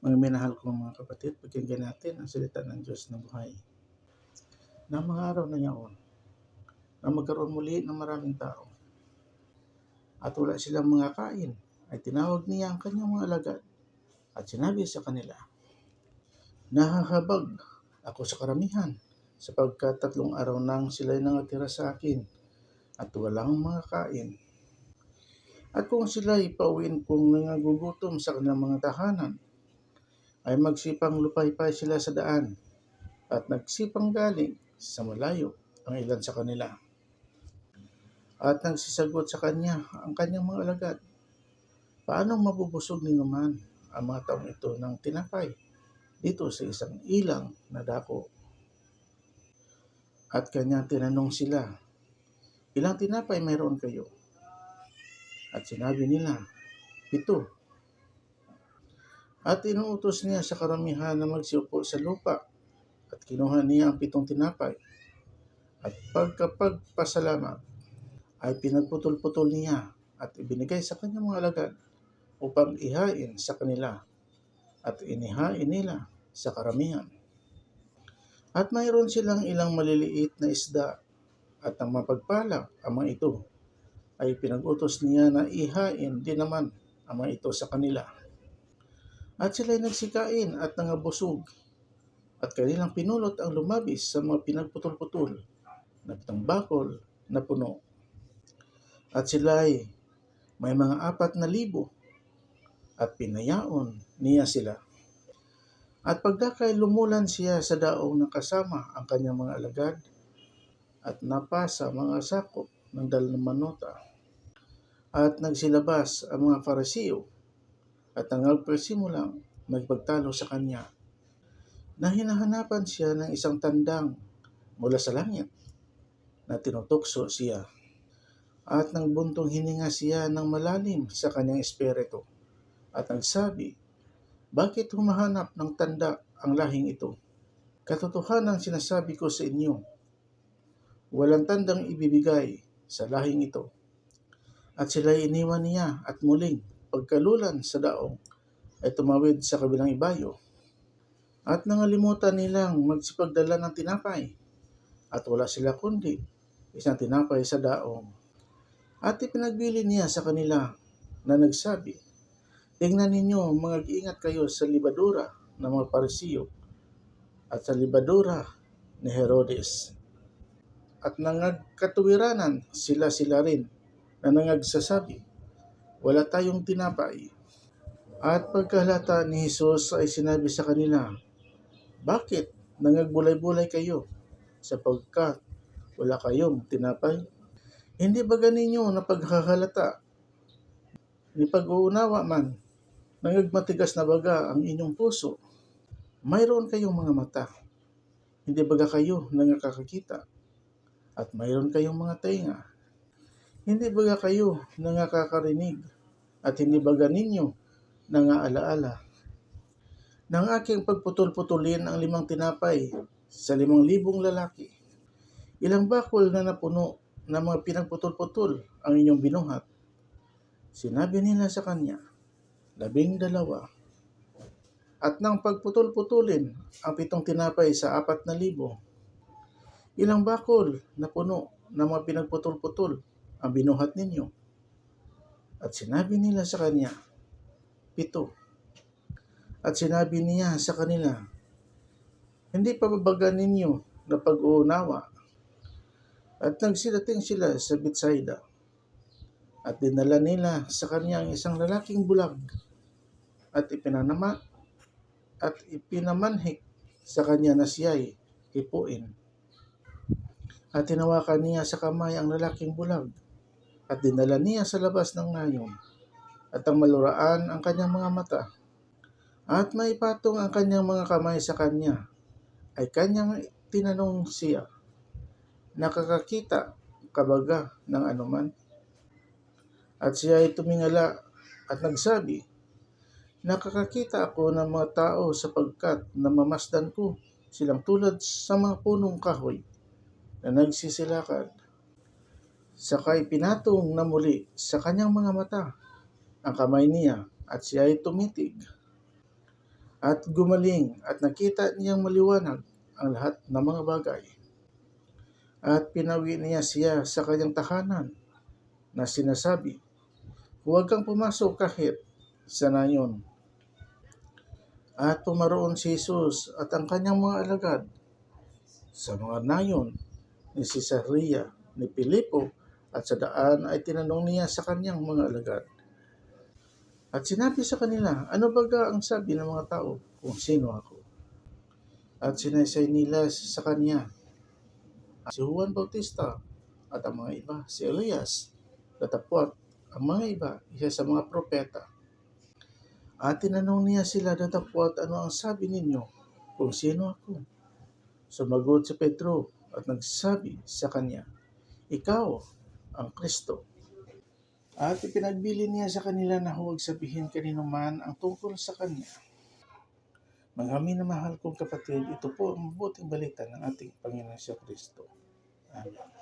Mga minahal kong mga kapatid, pakinggan natin ang salita ng Diyos na buhay. Na mga araw na yaon, na magkaroon muli ng maraming tao. At wala silang mga kain, ay tinawag niya ang kanyang mga alagad at sinabi sa kanila, Nahahabag ako sa karamihan sapagkat tatlong araw nang sila'y nangatira sa akin at walang mga kain. At kung sila'y pauwiin kong nangagugutom sa kanilang mga tahanan, ay magsipang lupaypay sila sa daan at nagsipang galing sa malayo ang ilan sa kanila. At nagsisagot sa kanya ang kanyang mga alagad, Paano mabubusog ni naman ang mga taong ito ng tinapay dito sa isang ilang na dako? At kanyang tinanong sila, Ilang tinapay mayroon kayo? At sinabi nila, Pito. At inuutos niya sa karamihan na magsiupo sa lupa at kinuha niya ang pitong tinapay. At pagkapagpasalamat ay pinagputol-putol niya at ibinigay sa kanyang mga alagad upang ihain sa kanila at inihain nila sa karamihan. At mayroon silang ilang maliliit na isda at ang mapagpala ang mga ito ay pinag-utos niya na ihain din naman ang mga ito sa kanila. At sila'y nagsikain at nangabusog at kanilang pinulot ang lumabis sa mga pinagputol-putol na pitong bakol na puno. At sila'y may mga apat na libo at pinayaon niya sila. At pagdakay lumulan siya sa daong ng kasama ang kanyang mga alagad at napasa mga sakop ng dal ng manota. At nagsilabas ang mga farisiyo at ang nagpresimulang magpagtalo sa kanya na hinahanapan siya ng isang tandang mula sa langit na tinutukso siya at nang buntong hininga siya ng malalim sa kanyang espiritu at nagsabi, Bakit humahanap ng tanda ang lahing ito? Katotohanan sinasabi ko sa inyo, walang tandang ibibigay sa lahing ito. At sila iniwan niya at muling pagkalulan sa daong ay tumawid sa kabilang ibayo. At nangalimutan nilang magsipagdala ng tinapay at wala sila kundi isang tinapay sa daong. At ipinagbili niya sa kanila na nagsabi, Tingnan ninyo, mga ingat kayo sa libadura ng mga parisiyo at sa libadura ni Herodes. At nangagkatuwiranan sila-sila rin na nangagsasabi, wala tayong tinapay. At pagkahalata ni Jesus ay sinabi sa kanila, Bakit nangagbulay-bulay kayo sapagkat wala kayong tinapay? Hindi ba ganinyo na paghahalata ni pag-uunawa man nangagmatigas na baga ang inyong puso. Mayroon kayong mga mata. Hindi baga kayo nangakakakita. At mayroon kayong mga tenga. Hindi baga kayo nangakakarinig. At hindi baga ninyo nangaalaala. Nang aking pagputol-putulin ang limang tinapay sa limang libong lalaki, ilang bakol na napuno ng mga pinagputol-putol ang inyong binuhat. Sinabi nila sa kanya, labing dalawa. At nang pagputol-putulin ang pitong tinapay sa apat na libo, ilang bakol na puno ng mga pinagputol-putol ang binuhat ninyo. At sinabi nila sa kanya, pito. At sinabi niya sa kanila, hindi pa babaga ninyo na pag-uunawa. At nagsidating sila sa Bethsaida. At dinala nila sa kanya ang isang lalaking bulag at ipinanama at ipinamanhik sa kanya na siya'y hipuin. At tinawakan niya sa kamay ang lalaking bulag at dinala niya sa labas ng nayon at ang maluraan ang kanyang mga mata. At may patong ang kanyang mga kamay sa kanya. Ay kanyang tinanong siya nakakakita kabaga ng anuman? At siya ay tumingala at nagsabi Nakakakita ako ng mga tao sapagkat namamasdan ko silang tulad sa mga punong kahoy na nagsisilakad. Sakay pinatong na muli sa kanyang mga mata ang kamay niya at siya ay tumitig. At gumaling at nakita niyang maliwanag ang lahat ng mga bagay. At pinawi niya siya sa kanyang tahanan na sinasabi, Huwag kang pumasok kahit sa nayon. At pumaroon si Jesus at ang kanyang mga alagad sa mga nayon ni Cesarea ni Pilipo at sa daan ay tinanong niya sa kanyang mga alagad. At sinabi sa kanila, ano baga ang sabi ng mga tao kung sino ako? At sinaysay nila sa kanya, si Juan Bautista at ang mga iba, si Elias, datapwat ang mga iba, isa sa mga propeta. At tinanong niya sila datapwat ano ang sabi ninyo kung sino ako? Sumagot si Pedro at nagsabi sa kanya, Ikaw ang Kristo. At ipinagbili niya sa kanila na huwag sabihin kanino man ang tungkol sa kanya. Mga na mahal kong kapatid, ito po ang mabuting balita ng ating Panginoon sa Kristo. Amen.